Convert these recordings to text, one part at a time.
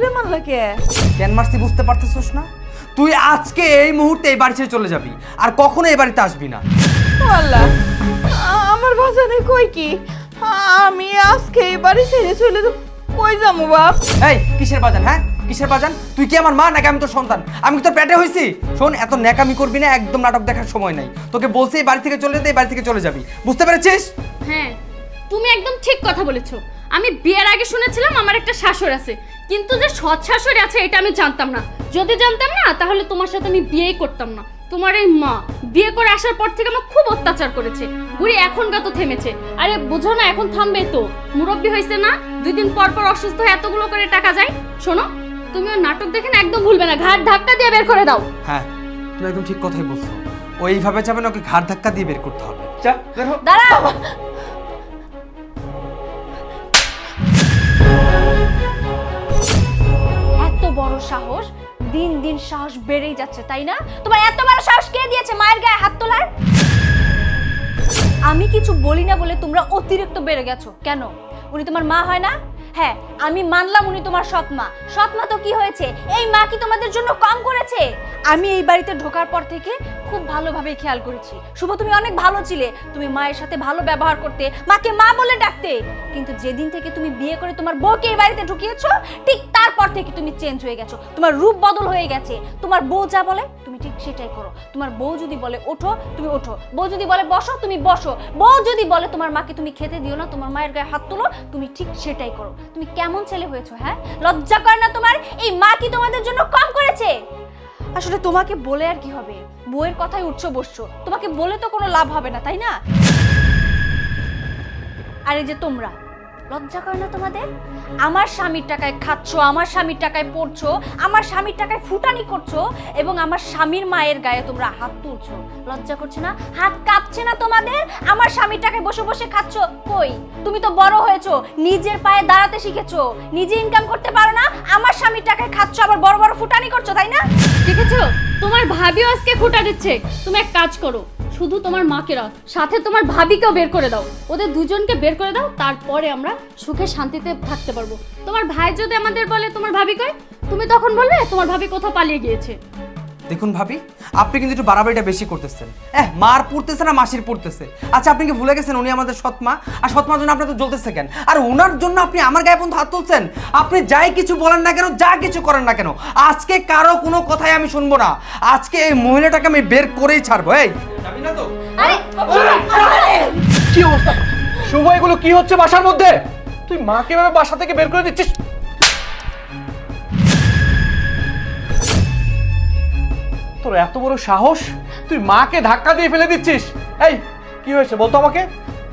ধরে মারলা কে? কেন মারছি বুঝতে পারতেছিস না? তুই আজকে এই মুহূর্তে এই বাড়ি ছেড়ে চলে যাবি আর কখনো এই বাড়িতে আসবি না। আল্লাহ আমার বাজানে কই কি? আমি আজকে এই বাড়ি ছেড়ে চলে তো কই যাব বাপ? এই কিসের বাজান হ্যাঁ? কিসের বাজান? তুই কি আমার মা নাকি আমি তোর সন্তান? আমি কি তোর পেটে হয়েছি শোন এত ন্যাকামি করবি না একদম নাটক দেখার সময় নাই। তোকে বলছি এই বাড়ি থেকে চলে যেতে এই বাড়ি থেকে চলে যাবি। বুঝতে পেরেছিস? হ্যাঁ তুমি একদম ঠিক কথা বলেছ। আমি বিয়ের আগে শুনেছিলাম আমার একটা শাশুড় আছে। কিন্তু যে সৎ শাশুড়ি আছে এটা আমি জানতাম না। যদি জানতাম না তাহলে তোমার সাথে আমি বিয়েই করতাম না। তোমার এই মা বিয়ে করে আসার পর থেকে আমার খুব অত্যাচার করেছে। বুড়ি এখন গা তো থেমেছে। আরে বুঝো না এখন থামবে তো। মুরব্বী হয়েছে না দুই দিন পর পর অসুস্থ হয়ে এতগুলো করে টাকা যায়। শোনো তুমি ওর নাটক দেখে না একদম ভুলবে না ঘাট ধাক্কা দিয়ে বের করে দাও। হ্যাঁ তুমি একদম ঠিক কথাই বলছো। ও এইভাবে যাবে না ওকে ঘাড় ধাক্কা দিয়ে বের করতে হবে। দাঁড়াও। বড় সাহস। দিন দিন সাহস বেড়েই যাচ্ছে, তাই না? তোমার এত বড় সাহস কে দিয়েছে মায়ের গায়ে হাত তোলার? আমি কিছু বলি না বলে তোমরা অতিরিক্ত বেড়ে গেছো। কেন? উনি তোমার মা হয় না? হ্যাঁ আমি মানলাম উনি তোমার সৎ মা। সৎ মা তো কি হয়েছে? এই মা কি তোমাদের জন্য কম করেছে? আমি এই বাড়িতে ঢোকার পর থেকে খুব ভালোভাবে খেয়াল করেছি। শুভ, তুমি অনেক ভালো ছিলে। তুমি মায়ের সাথে ভালো ব্যবহার করতে, মাকে মা বলে ডাকতে। কিন্তু যেদিন থেকে তুমি বিয়ে করে তোমার বউকে এই বাড়িতে ঢুকিয়েছো, ঠিক তারপর থেকে তুমি চেঞ্জ হয়ে গেছো। তোমার রূপ বদল হয়ে গেছে। তোমার বউ যা বলে, তুমি ঠিক সেটাই করো। তোমার বউ যদি বলে, ওঠো, তুমি ওঠো। বউ যদি বলে, বসো, তুমি বসো। বউ যদি বলে, তোমার মাকে তুমি খেতে দিও না, তোমার মায়ের গায়ে হাত তুলো, তুমি ঠিক সেটাই করো। তুমি কেমন ছেলে হয়েছো হ্যাঁ? লজ্জা করে না তোমার? এই মা কি তোমাদের জন্য কম করেছে? আসলে তোমাকে বলে আর কি হবে? বইয়ের কথাই উঠছো, বসছো। তোমাকে বলে তো কোনো লাভ হবে না, তাই না? আরে যে তোমরা লজ্জা করে না তোমাদের? আমার স্বামীর টাকায় খাচ্ছো, আমার স্বামীর টাকায় পড়ছো, আমার স্বামীর টাকায় ফুটানি করছ এবং আমার স্বামীর মায়ের গায়ে তোমরা হাত তুলছো। লজ্জা করছে না? হাত কাঁপছে না তোমাদের? আমার স্বামীর টাকায় বসে বসে খাচ্ছো? কই? তুমি তো বড় হয়েছো, নিজের পায়ে দাঁড়াতে শিখেছো, নিজে ইনকাম করতে পারো না, আমার স্বামীর টাকায় খাচ্ছো, আবার বড় বড় ফুটানি করছ, তাই না? দেখেছ? তোমার ভাবিও আজকে ফুটা দিচ্ছে। তুমি এক কাজ করো শুধু তোমার মাকে রাখ সাথে তোমার ভাবিকেও বের করে দাও। ওদের দুজনকে বের করে দাও, তারপরে আমরা সুখে শান্তিতে থাকতে পারব। তোমার ভাই যদি আমাদের বলে তোমার ভাবি কয়, তুমি তখন বলবে তোমার ভাবি কোথাও পালিয়ে গিয়েছে। দেখুন ভাবি আপনি কিন্তু একটু বাড়াবাড়িটা বেশি করতেছেন। এহ মার পড়তেছে না মাসির পড়তেছে। আচ্ছা আপনি কি ভুলে গেছেন উনি আমাদের সৎমা? আর সৎমার জন্য আপনি তো জ্বলতেছে কেন? আর ওনার জন্য আপনি আমার গায়ে পর্যন্ত হাত তুলছেন? আপনি যাই কিছু বলেন না কেন যা কিছু করেন না কেন? আজকে কারও কোনো কথাই আমি শুনব না। আজকে এই মহিলাটাকে আমি বের করেই ছাড়বো এই। যাবি না তো। আরে। কি অবস্থা? শুভ এগুলো কি হচ্ছে বাসার মধ্যে? তুই মাকে এভাবে বাসা থেকে বের করে দিচ্ছিস? তোর এত বড় সাহস? তুই মাকে ধাক্কা দিয়ে ফেলে দিচ্ছিস। এই, কি হয়েছে বলতো আমাকে?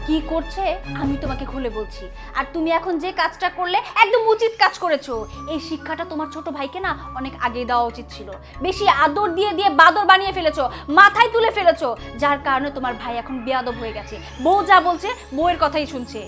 কি করছে? আমি তোমাকে খুলে বলছি। আর তুমি এখন যে কাজটা করলে, একদম উচিত কাজ করেছ। এই শিক্ষাটা তোমার ছোট ভাইকে না অনেক আগে দেওয়া উচিত ছিল। বেশি আদর দিয়ে দিয়ে বাদর বানিয়ে ফেলেছো, মাথায় তুলে ফেলেছো। যার কারণে তোমার ভাই এখন বেয়াদব হয়ে গেছে। বউ যা বলছে, বউয়ের কথাই শুনছে।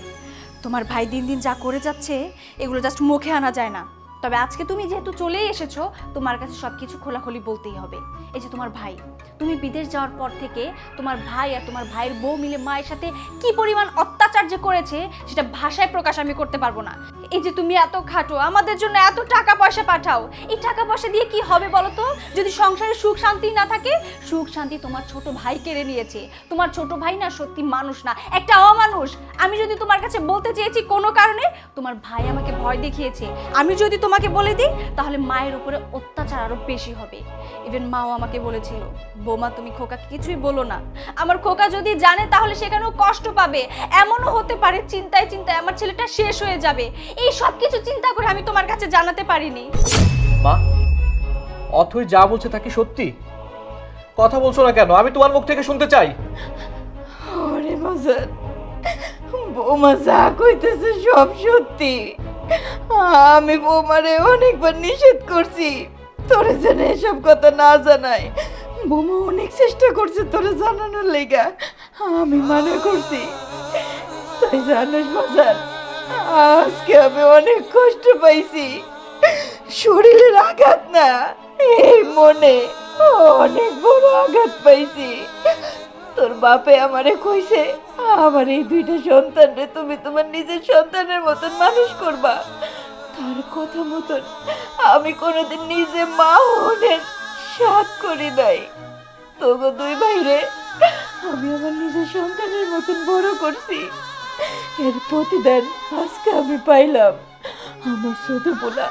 তোমার ভাই দিন দিন যা করে যাচ্ছে, এগুলো জাস্ট মুখে আনা যায় না। তবে আজকে তুমি যেহেতু চলেই এসেছ, তোমার কাছে সব কিছু খোলাখুলি বলতেই হবে। এই যে তোমার ভাই, তুমি বিদেশ যাওয়ার পর থেকে তোমার ভাই আর তোমার ভাইয়ের বউ মিলে মায়ের সাথে কি পরিমাণ অত্যাচার যে করেছে, সেটা ভাষায় প্রকাশ আমি করতে পারব না। এই যে তুমি এত খাটো, আমাদের জন্য এত টাকা পয়সা পাঠাও, এই টাকা পয়সা দিয়ে কি হবে বলো তো? যদি সংসারে সুখ শান্তি না থাকে? সুখ শান্তি তোমার ছোট ভাই কেড়ে নিয়েছে। তোমার ছোট ভাই না সত্যি মানুষ না, একটা অমানুষ। আমি যদি তোমার কাছে বলতে চেয়েছি কোনো কারণে, তোমার ভাই আমাকে ভয় দেখিয়েছে। আমি যদি তোমাকে বলে দিই, তাহলে মায়ের উপরে অত্যাচার আরও বেশি হবে। ইভেন মাও আমাকে বলেছিল, বৌমা, তুমি খোকাকে কিছুই বলো না। আমার খোকা যদি জানে, তাহলে সেখানেও কষ্ট পাবে। এমনও হতে পারে, চিন্তায় চিন্তায় আমার ছেলেটা শেষ হয়ে যাবে। এই সব কিছু চিন্তা করে আমি তোমার কাছে জানাতে পারিনি। মা অথই যা বলছে তা কি সত্যি? কথা বলছো না কেন? আমি তোমার মুখ থেকে শুনতে চাই। ওরে বাজার বৌমা যা কইতেছে সব সত্যি। আমি বৌমারে অনেকবার নিষেধ করছি তোরে যেন এসব কথা না জানাই। বৌমা অনেক চেষ্টা করছে তোরে জানানোর লেগা। আমি মানা করছি। তাই জানিস বাজার আজকে আমি অনেক কষ্ট পাইছি। শরীরের আঘাত না, এই মনে অনেক বড় আঘাত পাইছি। তোর বাপে আমারে কইছে, আমার এই দুইটা সন্তানরে তুমি তোমার নিজের সন্তানের মতন মানুষ করবা। তার কথা মতন আমি কোনোদিন নিজে মা হনের সাথ করি নাই। তোগো দুই ভাইরে, আমি আমার নিজের সন্তানের মতন বড় করছি। এর প্রতিদান আজকে আমি পাইলাম। আমার ছোট বোনা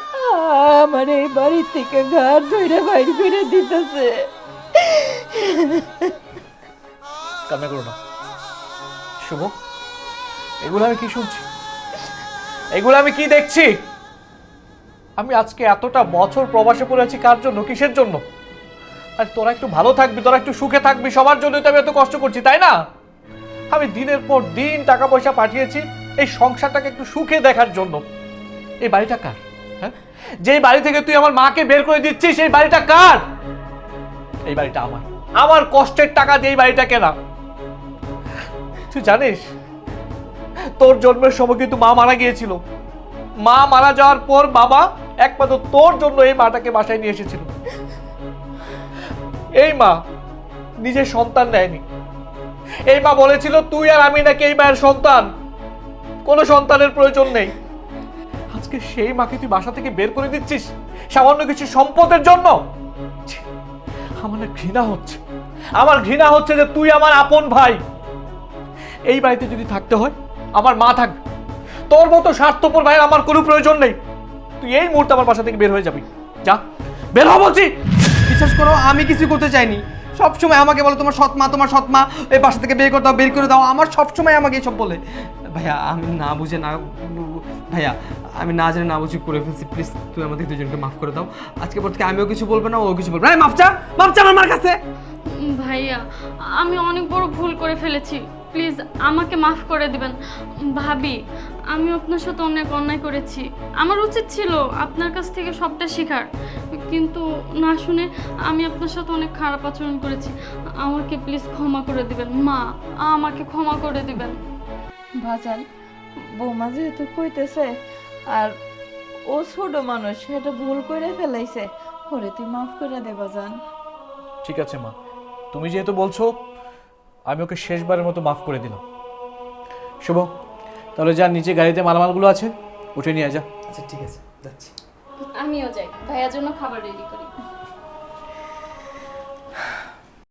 আমার এই বাড়ি থেকে ঘর ধরে বাইরে ফিরে দিতেছে। করো না। শুভ, এগুলো আমি কি শুনছি? এগুলো আমি কি দেখছি? আমি আজকে এতটা বছর প্রবাসে পড়ে আছি, কার জন্য? কিসের জন্য? আর তোরা একটু ভালো থাকবি, তোরা একটু সুখে থাকবি, সবার জন্যই তো আমি এত কষ্ট করছি, তাই না? আমি দিনের পর দিন টাকা পয়সা পাঠিয়েছি, এই সংসারটাকে একটু সুখে দেখার জন্য। এই বাড়িটা কার? হ্যাঁ? যেই বাড়ি থেকে তুই আমার মাকে বের করে দিচ্ছিস, সেই বাড়িটা কার? এই বাড়িটা আমার। আমার কষ্টের টাকা দিয়ে এই বাড়িটা কেনা। তুই জানিস, তোর জন্মের সময় কিন্তু মা মারা গিয়েছিল। মা মারা যাওয়ার পর বাবা একমাত্র তোর জন্য এই মাটাকে বাসায় নিয়ে এসেছিল। এই মা নিজের সন্তান নেয়নি। এই মা বলেছিল, তুই আর আমি নাকি এই মায়ের সন্তান। কোনো সন্তানের প্রয়োজন নেই। আজকে সেই মাকে তুই বাসা থেকে বের করে দিচ্ছিস সামান্য কিছু সম্পদের জন্য? আমার ঘৃণা হচ্ছে। আমার ঘৃণা হচ্ছে যে তুই আমার আপন ভাই। এই বাড়িতে যদি থাকতে হয়, আমার মা থাকবে তোর মতো স্বার্থপর ভাইয়ের আমার কোনো প্রয়োজন নেই। তুই এই মুহূর্তে আমার বাসা থেকে বের হয়ে যাবি। যা, বের হ বলছি। বিশ্বাস করো, আমি কিছু করতে চাইনি। সবসময় আমাকে বলো, তোমার সৎ মা তোমার সৎ মা এই বাসা থেকে বের করে দাও, বের করে দাও। আমার সবসময় আমাকে এইসব বলে। ভাইয়া, আমি না বুঝে না, ভাইয়া, আমি না জেনে না বুঝে করে ফেলছি প্লিজ তুই আমাদের দুজনকে মাফ করে দাও। আজকে পর থেকে আমিও কিছু বলব না, ও কিছু বলবে না। মাফ চা মাফ চা আমার কাছে। ভাইয়া, আমি অনেক বড় ভুল করে ফেলেছি। প্লিজ, আমাকে মাফ করে দিবেন। ভাবি আমি আপনার সাথে অনেক অন্যায় করেছি। আমার উচিত ছিল আপনার কাছ থেকে সবটা শেখার। কিন্তু না শুনে আমি আপনার সাথে অনেক খারাপ আচরণ করেছি। আমাকে প্লিজ ক্ষমা করে দিবেন। মা আমাকে ক্ষমা করে দিবেন। বাজান বৌমা যেহেতু কইতেছে আর ও ছোট মানুষ সেটা ভুল করে ফেলাইছে। ওরে তুই মাফ করে দে বাজান ঠিক আছে মা। তুমি যেহেতু বলছো আমি ওকে শেষবারের মতো মাফ করে দিলাম। শুভ তাহলে যা নিচে গাড়িতে মালামালগুলো আছে উঠে নিয়ে যা। আচ্ছা ঠিক আছে যাচ্ছি। আমিও যাই ভাইয়ার জন্য খাবার রেডি করি।